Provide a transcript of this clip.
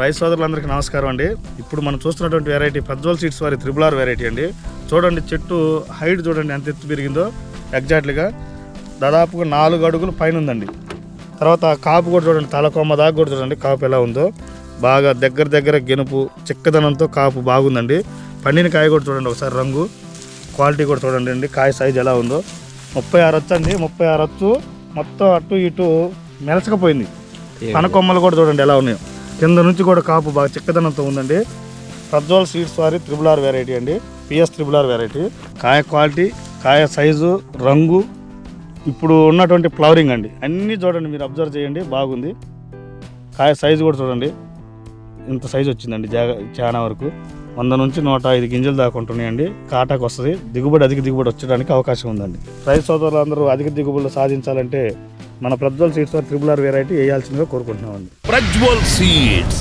Rice సోదరులందరికీ నమస్కారం అండి. ఇప్పుడు మనం చూస్తున్నటువంటి వెరైటీ ప్రజ్వల్ సీడ్స్ వారి త్రిబుల్ ఆర్ వెరైటీ అండి. చూడండి చెట్టు హైట్ చూడండి ఎంత ఎత్తు పెరిగిందో ఎగ్జాక్ట్లీగా దాదాపుగా నాలుగు అడుగులు పైన ఉందండి. తర్వాత కాపు కూడా చూడండి తలకొమ్మ దాకా కూడా చూడండి కాపు ఎలా ఉందో. బాగా దగ్గర దగ్గర గెనుపు చిక్కదనంతో కాపు బాగుందండి. పండిన కాయ కూడా చూడండి ఒకసారి రంగు క్వాలిటీ కూడా చూడండి అండి కాయ సైజ్ ఎలా ఉందో. ముప్పై ఆరు వచ్చు అండి ముప్పై ఆరు వచ్చు మొత్తం అటు ఇటు మెలసకపోయింది. కనకొమ్మలు కూడా చూడండి ఎలా ఉన్నాయో. కింద నుంచి కూడా కాపు బాగా చిక్కదనంతో ఉందండి. ప్రజ్వల్ సీడ్స్ వారి త్రిబుల్ ఆర్ వెరైటీ అండి. పిఎస్ త్రిబుల్ ఆర్ వెరైటీ కాయ క్వాలిటీ కాయ సైజు రంగు ఇప్పుడు ఉన్నటువంటి ఫ్లవరింగ్ అండి. అన్నీ చూడండి మీరు అబ్జర్వ్ చేయండి బాగుంది. కాయ సైజు కూడా చూడండి. ఇంత సైజు వచ్చిందండి జాగా చాలా వరకు. వంద నుంచి నూట ఐదు గింజలు దాకా ఉంటున్నాయండి. కాటాకు వస్తుంది. దిగుబడి అధిక దిగుబడి వచ్చడానికి అవకాశం ఉందండి. రైతు సోదరులందరూ అధిక దిగుబడులు సాధించాలంటే మన Prajwal seeds triple R variety వేయాల్సిందిగా కోరుకుంటున్నామండి. ప్రజ్వల్ సీడ్స్.